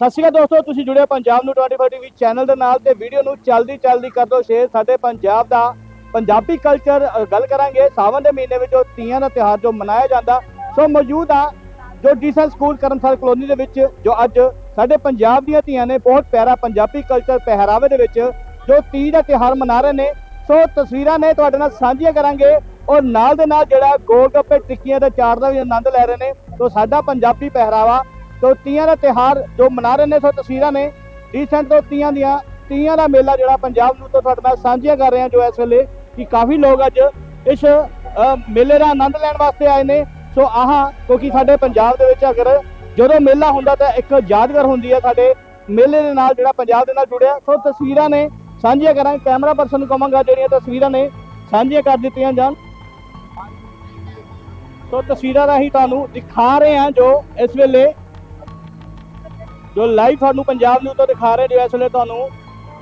ਸਤਿ ਸ਼੍ਰੀ ਅਕਾਲ ਦੋਸਤੋ, ਤੁਸੀਂ ਜੁੜੇ ਹੋ ਪੰਜਾਬ ਨੂੰ 24 ਟੀਵੀ ਚੈਨਲ ਦੇ ਨਾਲ ਤੇ ਵੀਡੀਓ ਨੂੰ ਜਲਦੀ ਚਲਦੀ ਕਰ ਦਿਓ ਸ਼ੇਅਰ ਸਾਡੇ ਪੰਜਾਬ ਦਾ ਪੰਜਾਬੀ ਕਲਚਰ ਗੱਲ ਕਰਾਂਗੇ। ਸਾਵਨ ਦੇ ਮਹੀਨੇ ਵਿੱਚ ਜੋ ਤੀਆਂ ਦਾ ਤਿਉਹਾਰ ਜੋ ਮਨਾਇਆ ਜਾਂਦਾ, ਸੋ ਮੌਜੂਦ ਆ ਜੋ ਡੀਸਲ ਸਕੂਲ ਕਰਮਸਰ ਕਲੋਨੀ ਦੇ ਵਿੱਚ, ਜੋ ਅੱਜ ਸਾਡੇ ਪੰਜਾਬ ਦੀਆਂ ਧੀਆਂ ਨੇ ਬਹੁਤ ਪਿਆਰਾ ਪੰਜਾਬੀ ਕਲਚਰ ਪਹਿਰਾਵੇ ਦੇ ਵਿੱਚ ਜੋ ਤੀ ਦਾ ਤਿਉਹਾਰ ਮਨਾ ਰਹੇ ਨੇ। ਸੋ ਤਸਵੀਰਾਂ ਨੇ ਤੁਹਾਡੇ ਨਾਲ ਸਾਂਝੀਆਂ ਕਰਾਂਗੇ। ਔਰ ਨਾਲ ਦੇ ਨਾਲ ਜਿਹੜਾ ਗੋਲ ਗੱਪੇ ਟਿੱਕੀਆਂ ਦਾ ਚਾਟ ਦਾ ਵੀ ਆਨੰਦ ਲੈ ਰਹੇ ਨੇ। ਸੋ ਸਾਡਾ ਪੰਜਾਬੀ ਪਹਿਰਾਵਾ ਤੋ ਤੀਆਂ ਦਾ ਤਿਹਾਰ ਜੋ ਮਨਾ ਰਹੇ ਨੇ ਸੋ ਤਸਵੀਰਾਂ ਨੇ ਰੀਸੈਂਟ ਤੋਂ ਤੀਆਂ ਦੀਆਂ, ਤੀਆਂ ਦਾ ਮੇਲਾ ਜਿਹੜਾ ਪੰਜਾਬ ਨੂੰ ਤੋਂ ਤੁਹਾਡੇ ਨਾਲ ਸਾਂਝੀਆਂ ਕਰ ਰਹੇ ਹਾਂ ਜੋ ਇਸ ਵੇਲੇ ਕਿ ਕਾਫੀ ਲੋਕ ਅੱਜ ਇਸ ਮੇਲੇ ਦਾ ਆਨੰਦ ਲੈਣ ਵਾਸਤੇ ਆਏ ਨੇ। ਸੋ ਆਹ, ਕਿਉਂਕਿ ਸਾਡੇ ਪੰਜਾਬ ਦੇ ਵਿੱਚ ਅਗਰ ਜਦੋਂ ਮੇਲਾ ਹੁੰਦਾ ਤਾਂ ਇੱਕ ਯਾਦਗਾਰ ਹੁੰਦੀ ਹੈ ਸਾਡੇ ਮੇਲੇ ਦੇ ਨਾਲ ਜਿਹੜਾ ਪੰਜਾਬ ਦੇ ਨਾਲ ਜੁੜਿਆ। ਸੋ ਤਸਵੀਰਾਂ ਨੇ ਸਾਂਝੀਆਂ ਕਰਾਂਗੇ ਕੈਮਰਾ ਪਰਸਨ ਨੂੰ ਕਹਾਂਗਾ ਜਿਹੜੀਆਂ ਤਸਵੀਰਾਂ ਨੇ ਸਾਂਝੀਆਂ ਕਰ ਦਿੱਤੀਆਂ ਜਾਣ। ਸੋ ਤਸਵੀਰਾਂ ਰਾਹੀਂ ਤੁਹਾਨੂੰ ਦਿਖਾ ਰਹੇ ਹਾਂ ਜੋ ਇਸ ਵੇਲੇ ਜੋ ਲਾਈਵ ਤੁਹਾਨੂੰ ਪੰਜਾਬ ਨੂੰ ਤੋਂ ਦਿਖਾ ਰਹੇ ਜੋ ਇਸ ਵੇਲੇ ਤੁਹਾਨੂੰ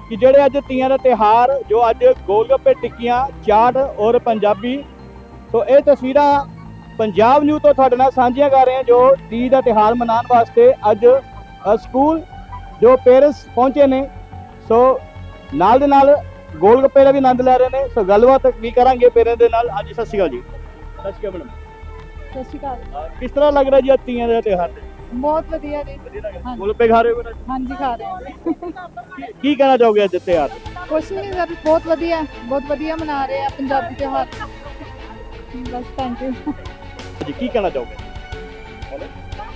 ਕਿ ਜਿਹੜੇ ਅੱਜ ਤੀਆਂ ਦਾ ਤਿਹਾਰ ਜੋ ਅੱਜ ਗੋਲਗੱਪੇ ਟਿੱਕੀਆਂ ਚਾਟ ਔਰ ਪੰਜਾਬੀ ਸੋ ਇਹ ਤਸਵੀਰਾਂ ਪੰਜਾਬ ਨਿਊ ਤੋਂ ਤੁਹਾਡੇ ਨਾਲ ਸਾਂਝੀਆਂ ਕਰ ਰਹੇ ਹਾਂ ਜੋ ਤੀਜ ਦਾ ਤਿਹਾਰ ਮਨਾਉਣ ਵਾਸਤੇ ਅੱਜ ਸਕੂਲ ਜੋ ਪੇਰੈਂਟਸ ਪਹੁੰਚੇ ਨੇ। ਸੋ ਨਾਲ ਦੇ ਨਾਲ ਗੋਲਗੱਪੇ ਦਾ ਵੀ ਆਨੰਦ ਲੈ ਰਹੇ ਨੇ। ਸੋ ਗੱਲਬਾਤ ਵੀ ਕਰਾਂਗੇ ਪੇਰੈਂਟਸ ਦੇ ਨਾਲ। ਹਾਂਜੀ ਸਤਿ ਸ਼੍ਰੀ ਅਕਾਲ ਜੀ। ਸਤਿ ਸ਼੍ਰੀ ਅਕਾਲ ਮੈਡਮ। ਸਤਿ ਸ਼੍ਰੀ ਅਕਾਲ। ਕਿਸ ਤਰ੍ਹਾਂ ਲੱਗ ਰਿਹਾ ਜੀ ਅੱਜ ਤੀਆਂ ਦਾ ਤਿਹਾਰ ਤੇ? ਬਹੁਤ ਵਧੀਆ ਜੀ ਵਧੀਆ ਲੱਗ ਰਿਹਾ ਹਾਂਜੀ। ਗੋਲਗੱਪੇ ਖਾ ਰਹੇ ਹੋ ਮੈਡਮ? ਹਾਂਜੀ ਖਾ ਰਹੇ ਹਾਂ ਕੀ- ਕੀ ਕਹਿਣਾ ਚਾਹੋਗੇ ਅੱਜ ਤਿਉਹਾਰ ਤੇ ਕੁਛ ਨਹੀਂ ਸਰ ਬਹੁਤ ਵਧੀਆ ਬਹੁਤ ਵਧੀਆ ਮਨਾ ਰਹੇ ਆ ਪੰਜਾਬੀ ਤਿਉਹਾਰ ਬਸ ਥੈਂਕ ਯੂ ਜੀ ਕੀ ਕਹਿਣਾ ਚਾਹੋਗੇ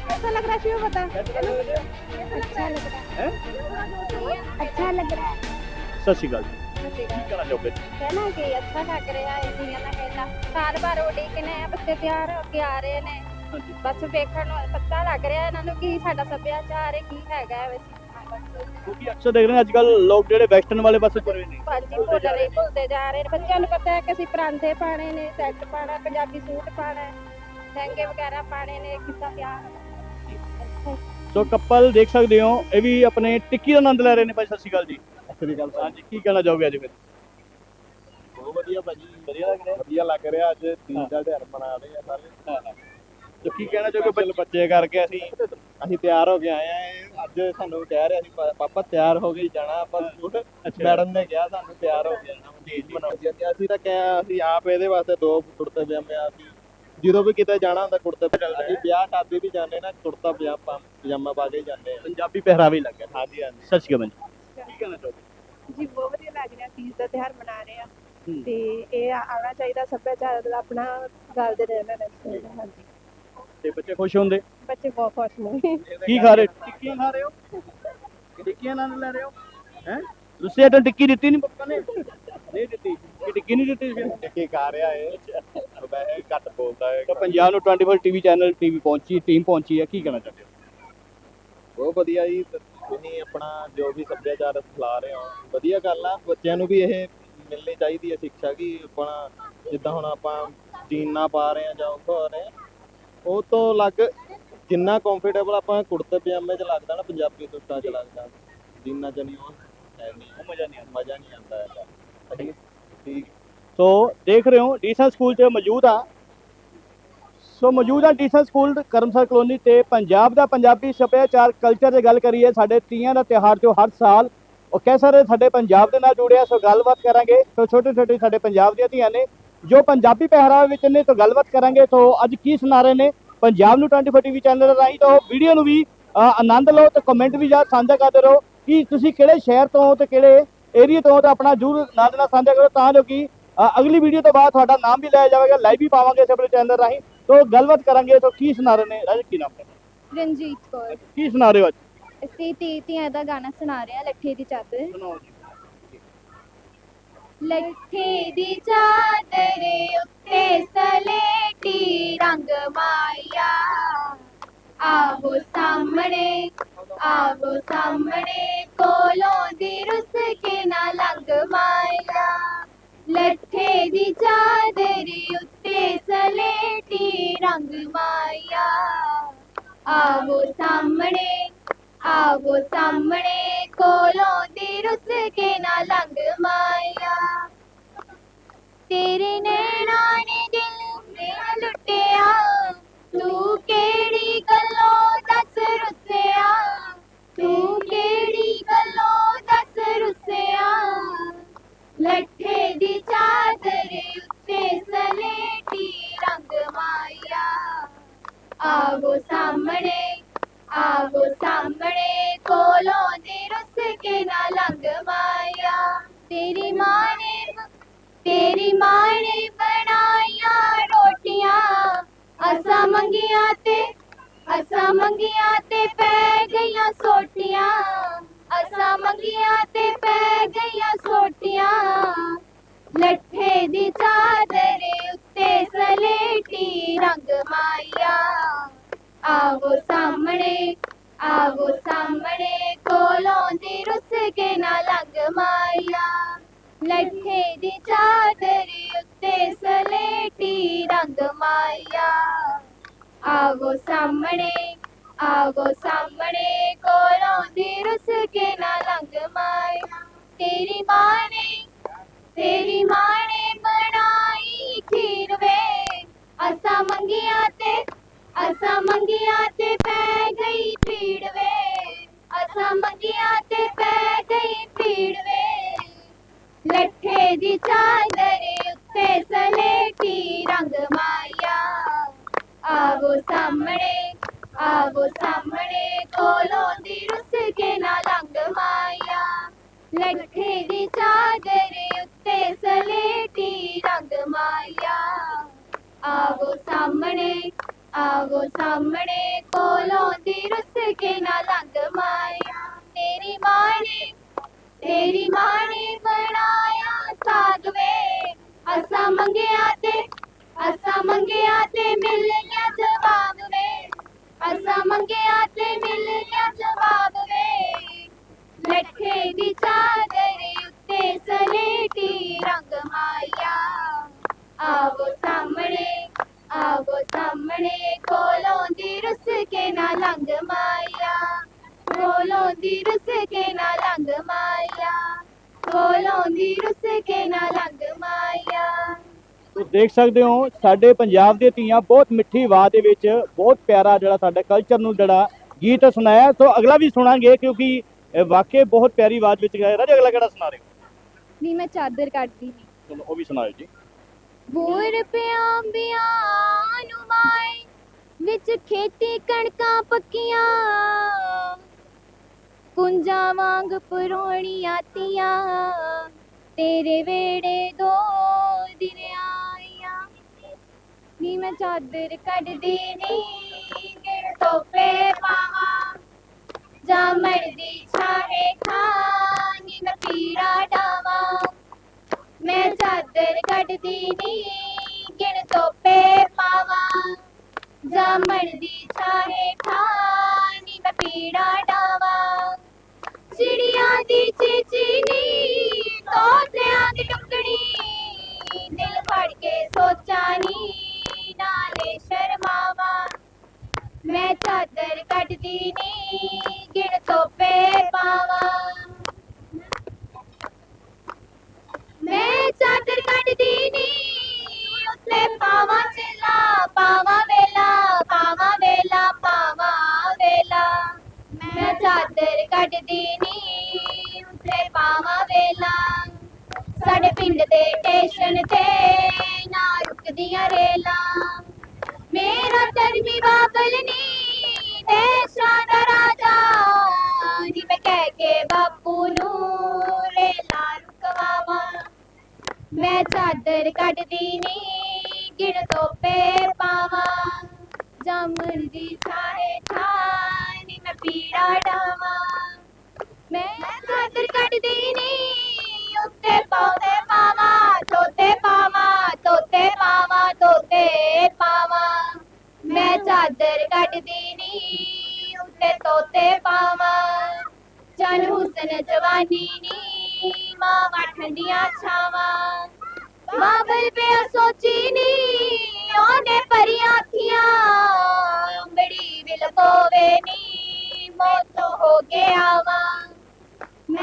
अच्छा लग रहा है शिव बता अच्छा लग रहा हैं? है अच्छा लग रहा है ਸਤਿ ਸ਼੍ਰੀ ਅਕਾਲ ਜੀ ਕੀ ਕਹਿਣਾ ਚਾਹੋਗੇ कहना कि अच्छा लग रहा है इंडिया ना मेला ਸਾਲ ਭਰ ਉਡੀਕਨੇ ਆ ਬੱਚੇ ਤਿਆਰ ਹੋ ਕੇ ਆ ਰਹੇ ਨੇ ਹਾਂਜੀ। ਬਸ ਵੇਖਣ ਨੂੰ ਪਤਾ ਲੱਗ ਰਿਹਾ ਇਹਨਾਂ ਨੂੰ ਕਿ ਸਾਡਾ ਸੱਭਿਆਚਾਰ ਹੈ ਕੀ ਹੈਗਾ ਹੈ ਵਿੱਚ ਕਿਉਂਕਿ ਅਕਸਰ ਦੇਖ ਰਹੇ ਹਾਂ ਅੱਜ ਕੱਲ ਲੋਕ ਜਿਹੜੇ ਵੈਸਟਰਨ ਵਾਲੇ ਪਾਸੇ ਤੁਰੇ ਨੇ। ਹਾਂਜੀ ਭੁੱਲ ਰਹੇ ਭੁੱਲਦੇ ਜਾ ਰਹੇ ਨੇ। ਬੱਚਿਆਂ ਨੂੰ ਪਤਾ ਹੈ ਕਿ ਅਸੀਂ ਪਰਾਂਦੇ ਪਾਣੇ ਨੇ ਸੈੱਟ ਪਾਣਾ ਪੰਜਾਬੀ ਸੂਟ ਪਾਣਾ ਹੈ ਲਹਿੰਗੇ ਵਗੈਰਾ ਪਾਣੇ ਨੇ ਕਿੱਦਾਂ ਹੋਣਾ। ਸੋ ਕਪਲ ਦੇਖ ਸਕਦੇ ਹੋ ਇਹ ਵੀ ਆਪਣੇ ਟਿੱਕੀ ਦਾ ਆਨੰਦ ਲੈ ਰਹੇ ਨੇ ਭਾਈ ਸਤਿ ਸ਼੍ਰੀ ਅਕਾਲ ਜੀ। ਸਤਿ ਸ਼੍ਰੀ ਅਕਾਲ ਹਾਂਜੀ ਕੀ ਕਹਿਣਾ ਚਾਹੋਗੇ ਅੱਜ ਫਿਰ? ਬਹੁਤ ਵਧੀਆ ਭਾਜੀ ਵਧੀਆ ਲੱਗ ਰਿਹਾ ਵਧੀਆ ਲੱਗ ਰਿਹਾ ਅੱਜ। ਤੀਜ ਦਾ ਤਿਉਹਾਰ ਮਨਾ ਰਹੇ ਆ ਸਾਰੇ। ਕੀ ਕਹਿਣਾ ਚਾਹੋਗੇ ਬੱਚੇ ਕਰਕੇ ਅਸੀਂ ਅਸੀਂ ਤਿਆਰ ਹੋ ਕੇ ਆਏ ਆ। ਅੱਜ ਸਾਨੂੰ ਕਹਿ ਰਿਹਾ ਸੀ ਪਾਪਾ ਤਿਆਰ ਹੋ ਕੇ ਜਾਣਾ ਆਪਾਂ ਸਕੂਲ। ਮੈਡਮ ਨੇ ਕਿਹਾ ਸਾਨੂੰ ਤਿਆਰ ਹੋ ਕੇ ਜਾਣਾ ਜੀ ਜੀ ਬਣਾਉਂਦੀ ਆ ਅਸੀਂ ਤਾਂ ਕਿਹਾ ਅਸੀਂ ਆਪ ਇਹਦੇ ਵਾਸਤੇ ਦੋ ਕੁੜਤੇ ਪਜਾਮੇ ਆ ਅਸੀਂ ਜਦੋਂ ਵੀ ਕਿਤੇ ਜਾਣਾ ਹੁੰਦਾ ਕੁੜਤੇ ਪਜਾਮੇ ਅਸੀਂ ਵਿਆਹ ਸ਼ਾਦੀ ਵੀ ਜਾਂਦੇ ਨਾ ਕੁੜਤਾ ਪਜਾਮਾ ਪਜਾਮਾ ਪਾ ਕੇ ਹੀ ਜਾਂਦੇ ਆ। ਪੰਜਾਬੀ ਪਹਿਰਾਵੇ ਹੀ ਲੱਗ ਰਿਹਾ ਹਾਂਜੀ ਹਾਂਜੀ। ਸਤਿ ਸ਼੍ਰੀ ਅਕਾਲ ਜੀ। ਕੀ ਕਹਿਣਾ ਚਾਹੋਗੇ? ਜੀ ਬਹੁਤ ਵਧੀਆ ਲੱਗ ਰਿਹਾ ਤੀਜ ਦਾ ਤਿਉਹਾਰ ਮਨਾ ਰਹੇ ਆ। ਤੇ ਇਹ ਆਉਣਾ ਚਾਹੀਦਾ ਸੱਭਿਆਚਾਰ ਦਾ ਆਪਣਾ ਗੱਲ ਦੇ ਰਹਿਣਾ ਚਾਹੀਦਾ। ਹਾਂਜੀ। ਤੇ ਬੱਚੇ ਖੁਸ਼ ਹੁੰਦੇ? ਬੱਚੇ ਬਹੁਤ ਖੁਸ਼ ਨੇ। ਕੀ ਖਾ ਰਹੇ ਟਿੱਕੀਆਂ ਖਾ ਰਹੇ ਹੋ? ਟਿੱਕੀਆਂ ਆਨੰਦ ਲੈ ਰਹੇ ਹੋ? ਹੈ? ਤੁਸੀਂ ਤਾਂ ਟਿੱਕੀ ਦਿੱਤੀ ਨਹੀਂ ਪੱਪਾ ਨੇ? ਨਹੀਂ ਦਿੱਤੀ। ਕਿ ਟਿੱਕੀ ਨਹੀਂ ਦਿੱਤੀ ਫਿਰ? ਟਿੱਕੀ ਖਾ ਰਿਹਾ ਇਹ ਵੈਸੇ ਘੱਟ ਬੋਲਦਾ ਹੈ ਤਾਂ ਪੰਜਾਬ ਨੂੰ 24 ਟੀਵੀ ਚੈਨਲ ਟੀਵੀ ਪਹੁੰਚੀ ਟੀਮ ਪਹੁੰਚੀ ਹੈ। ਕੀ ਕਹਿਣਾ ਚਾਹੁੰਦੇ ਹੋ? ਬਹੁਤ ਵਧੀਆ ਜੀ। ਤੁਸੀਂ ਆਪਣਾ ਜੋ ਵੀ ਸੱਭਿਆਚਾਰ ਫੈਲਾ ਰਹੇ ਹੋ ਵਧੀਆ ਗੱਲ ਆ। ਬੱਚਿਆਂ ਨੂੰ ਵੀ ਇਹ ਮਿਲਣੀ ਚਾਹੀਦੀ ਹੈ ਸਿੱਖਿਆ ਕਿ ਆਪਣਾ ਜਿੱਦਾਂ ਹੁਣ ਆਪਾਂ ਜੀਨਾਂ ਪਾ ਰਹੇ ਆ ਜਾਂ ਉਹ ਪਾ ਰਹੇ ਉਹ ਤੋਂ ਅਲੱਗ ਜਿੰਨਾ ਕੰਫਰਟੇਬਲ ਆਪਾਂ ਕੁੜਤੇ ਪਜਾਮੇ 'ਚ ਲੱਗਦਾ ਨਾ ਪੰਜਾਬੀ ਸੂਟਾਂ 'ਚ ਲੱਗਦਾ। ਜੀਨਾਂ ਨਹੀਂ ਉਹ ਹੈ ਨਹੀਂ। ਉਹ ਮਜ਼ਾ ਨਹੀਂ ਆਉਂਦਾ। ਮਜ਼ਾ ਨਹੀਂ ਆਉਂਦਾ ਹੈਗਾ। ਠੀਕ ਠੀਕ। ਸੋ ਦੇਖ ਰਹੇ ਹੋ ਡੀਸਨ ਸਕੂਲ 'ਚ ਮੌਜੂਦ ਆ। ਸੋ ਮੌਜੂਦ ਆ ਡੀਸਨ ਸਕੂਲ ਕਰਮਸਰ ਕਲੋਨੀ ਤੇ ਪੰਜਾਬ ਦਾ ਪੰਜਾਬੀ ਸੱਭਿਆਚਾਰ ਕਲਚਰ ਦੀ ਗੱਲ ਕਰੀਏ ਸਾਡੇ ਤੀਆਂ ਦਾ ਤਿਉਹਾਰ ਜੋ ਹਰ ਸਾਲ ਉਹ ਕਹਿ ਸਕਦੇ ਸਾਡੇ ਪੰਜਾਬ ਦੇ ਨਾਲ ਜੁੜਿਆ ਸੋ ਗੱਲਬਾਤ ਕਰਾਂਗੇ। ਸੋ ਛੋਟੇ ਛੋਟੇ ਸਾਡੇ ਪੰਜਾਬ ਦੀਆਂ ਧੀਆਂ ਨੇ ਜੋ ਪੰਜਾਬੀ ਪਹਿਰਾਵੇ ਵਿੱਚ ਨੇ ਤੋਂ ਗੱਲਬਾਤ ਕਰਾਂਗੇ ਸੋ ਅੱਜ ਕੀ ਸੁਣਾ ਰਹੇ ਨੇ ਪੰਜਾਬ ਨੂੰ 24 ਟੀਵੀ ਚੈਨਲ ਰਾਹੀਂ ਤੋਂ ਵੀਡੀਓ ਨੂੰ ਵੀ ਆਨੰਦ ਲਓ ਤੇ ਕਮੈਂਟ ਵੀ ਜਾ ਸਾਂਝਾ ਕਰਦੇ ਰਹੋ ਕਿ ਤੁਸੀਂ ਕਿਹੜੇ ਸ਼ਹਿਰ ਤੋਂ ਤੇ ਕਿਹੜੇ ਏਰੀਆ ਤੋਂ ਤੇ ਆਪਣਾ ਜਰੂਰ ਨਾਲ ਨਾਲ ਸਾਂਝਾ ਕਰੋ ਤਾਂ ਜੋ ਕਿ ਅਗਲੀ ਵੀਡੀਓ ਤੋਂ ਬਾਅਦ ਤੁਹਾਡਾ ਨਾਮ ਵੀ ਲਿਆ ਜਾਵੇਗਾ ਲਾਈਵ ਵੀ ਪਾਵਾਂਗੇ ਆਪਣੇ ਚੈਨਲ ਰਾਹੀਂ। ਤੋਂ ਗੱਲਬਾਤ ਕਰਾਂਗੇ ਤੋਂ ਕੀ ਸੁਣਾ ਰਹੇ ਨੇ ਰਾਜ ਕੀ ਨਾਮ ਹੈ? ਰਣਜੀਤ ਕੌਰ। ਕੀ ਸੁਣਾ ਰਹੇ ਹੋ ਅੱਜ? ਅਸੀਂ ਤੀ ਤੀਆਂ ਦਾ ਗਾਣਾ ਸੁਣਾ ਰਹੇ ਹਾਂ ਲੱਠੇ ਦੀ ਚਾਦਰ। ਸੁਣਾਓ ਜੀ। ਲੱਠੇ ਦੀ ਚਾਦਰ ਉੱਤੇ ਸਲੇਟੀ ਰੰਗ ਮਾਇਆ। ਆਵੋ ਸਾਹਮਣੇ ਆਵੋ ਸਾਹਮਣੇ, ਕੋਲੋਂ ਦੀ ਰੁੱਸ ਕੇ ਨਾ ਲੰਗ ਮਾਇਆ। ਲੱਠੇ ਦੀ ਚਾਦਰ ਉੱਤੇ ਸਲੇਟੀ ਰੰਗ ਮਾਇਆ। ਆਵੋ ਸਾਹਮਣੇ ਆਵੋ ਸਾਹਮਣੇ ਕੋਲੋਂ ਦੀ ਰੁੱਸ ਕੇ ਨਾ ਲੰਘ ਮਾਇਆ। ਤੇਰੇ ਨੈਣਾ ਨੇ ਦਿਲ ਮੇਰਾ ਲੁੱਟਿਆ, ਤੂੰ ਕਿਹੜੀ ਆਵੋ ਸਾਹਮਣੇ ਆਵੋ ਸਾਹਮਣੇ, ਕੋਲੋਂ ਦੀ ਰੁੱਸ ਕੇ ਨਾ ਲੰਗ ਮਾਇਆ। ਲੱਠੇ ਦੀ ਚਾਦਰ ਉੱਤੇ ਸਲੇਟੀ ਰੰਗ ਮਾਇਆ। ਆਵੋ ਸਾਹਮਣੇ ਆਵੋ ਸਾਹਮਣੇ, ਕੋਲੋਂ ਦੀ ਰੁੱਸ ਕੇ ਨਾ ਲੰਗ ਮਾਇਆ। ਤੇਰੀ ਮਾਂ ਨੇ, ਤੇਰੀ ਮਾਂ ਨੇ ਬਣਾਈ ਖੀਰ ਵੇ ਅਸਾਂ ਮੰਗੀਆਂ ਤੇ ਦੀ ਚਾਦਰ ਉੱਤੇ ਸਲੇਟੀ ਰੰਗ ਮਾਇਆ। ਆਵੋ ਸਾਹਮਣੇ ਆਵੋ ਸਾਹਮਣੇ ਕੋਲੋਂ ਦੀ ਰੁੱਸ ਕੇ ਨਾ ਲੰਗ ਮਾਇਆ। ਲੱਠੇ ਦੀ ਚਾਦਰ ਉੱਤੇ ਸਲੇਟੀ ਰੰਗ ਮਾਇਆ। ਆਵੋ ਸਾਹਮਣੇ ਆਵੋ ਸਾਹਮਣੇ ਕੋਲੋਂ ਦੀ ਰੁੱਸ ਕੇ ਨਾ ਲੰਗ ਮਾਇਆ। ਤੇਰੀ ਮਾਂ ਤੇਰੀ ਮਾਂ ਵੇ ਅਸਾਂ ਮੰਗਿਆ ਤੇ ਅਸਾਂ ਮੰਗਿਆ ਤੇ ਮਿਲ ਗਿਆ ਜਵਾਬ ਵੇ ਅਸਾਂ ਮੰਗਿਆ ਤੇ ਮਿਲ ਗਿਆ ਜਵਾਬ ਵੇ ਲੱਠੇ ਦੀ ਚਾਦਰ ਉੱਤੇ ਸਲੇਟੀ ਰੰਗ ਮਾਇਆ ਆਵੋ ਸਾਹਮਣੇ ਆਵੋ ਸਾਹਮਣੇ ਕੋਲੋਂ ਦੀ ਰੁੱਸ ਕੇ ਨਾ ਲੰਗ ਮਾਇਆ ਕੋਲੋਂ ਦੀ ਰੁੱਸ ਕੇ ਨਾ ਲੰਗ ਮਾਇਆ ਕੋਲੋਂ ਦੀ ਰੁੱਸ ਕੇ ਨਾ ਲੰਗ ਮਾਇਆ ਤੁਸੀਂ ਦੇਖ ਸਕਦੇ ਹੋ ਸਾਡੇ ਪੰਜਾਬ ਦੀਆਂ ਧੀਆਂ ਬਹੁਤ ਮਿੱਠੀ ਆਵਾਜ਼ ਦੇ ਵਿੱਚ ਬਹੁਤ ਪਿਆਰਾ ਜਿਹੜਾ ਸਾਡੇ ਕਲਚਰ ਨੂੰ ਜਿਹੜਾ ਗੀਤ ਸੁਣਾਇਆ। ਸੋ ਅਗਲਾ ਵੀ ਸੁਣਾਂਗੇ ਕਿਉਂਕਿ ਵਾਕਈ ਬਹੁਤ ਪਿਆਰੀ ਆਵਾਜ਼ ਵਿੱਚ ਗਾਇਆ। ਰਾਜ ਅਗਲਾ ਕਿਹੜਾ ਸੁਣਾ ਰਹੇ ਹੋ? ਨੀ ਮੈਂ ਚਾਦਰ ਕੱਢਦੀ ਨੀ। ਚਲੋ ਉਹ ਵੀ ਸੁਣਾਓ ਜੀ। ਬੋਰ ਪਿਆਂ ਬਿਆਂ ਨੂੰ ਮਾਏ ਵਿੱਚ ਖੇਤੀ ਕਣਕਾਂ ਪੱਕੀਆਂ। ਕੁੰਜਾਂ ਵਾਂਗ ਪਰੋਣੀਆਂ ਤੀਆਂ। ਤੇਰੇ ਵੇੜੇ ਦੋ ਦਿਨ ਆਈਆਂ। ਨੀ ਮੈਂ ਚਾਦਰ ਕੱਢਦੀ ਨੀ ਗਿਣ ਤੋਪੇ ਪਾਵਾਂ। ਜਾਮਣ ਦੀ ਛਾਹੇ ਖਾਂ ਨੀ ਮੈਂ ਪੀੜਾ ਡਾਵਾਂ। ਮੈਂ ਚਾਦਰ ਕੱਢਦੀ ਨੀ ਗਿਣ ਤੋਪੇ ਪਾਵਾਂ। ਜਾਮਣ ਦੀ ਛਾਹੇ ਖਾਨੀ ਮੈਂ ਪੀੜਾ ਡਾਵਾਂ। ਚਿੜੀਆਂ ਦੀ ਚੀਚੀਨੀ ਤੋਤਿਆਂ ਦੀ ਟੁਕੜੀ ਦਿਲ ਫੜ ਕੇ ਸੋਚਾਂ ਨੀ ਨਾਲੇ ਸ਼ਰਮਾਵਾਂ। ਮੈਂ ਚਾਦਰ ਕੱਢਦੀ ਨੀ ਮੈਂ ਚਾਦਰ ਕੱਢਦੀ ਨੀ, ਉੱਤੇ ਪੌਦੇ ਪਾਵਾਂ, ਤੋਤੇ ਪਾਵਾਂ ਤੋਤੇ ਪਾਵਾਂ ਤੋਤੇ ਪਾਵਾਂ। ਮੈਂ ਚਾਦਰ ਕੱਢਦੀ ਨੀ, ਉੱਤੇ ਤੋਤੇ ਪਾਵਾਂ। ਜਨ ਹੁਸਨ ਜਵਾਨੀ ਨੀ, ਮਾਵਾਂ ਠੰਡੀਆਂ ਛਾਵਾਂ। ਬਾਬਲ ਪਿਆ ਸੋਚੀ ਨੀ, ਉਹਨੇ ਪਰੀਆਂ ਥੀਆਂ ਅੰਬੜੀ ਵਿਲ ਨੀ, ਮੌਤ ਹੋ ਗਿਆ ਵਾ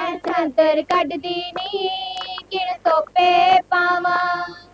ਮੈਂ ਚਾਦਰ ਕੱਢਦੀ ਨੀ ਕਿਣ ਤੋਪੇ ਪਾਵਾਂ।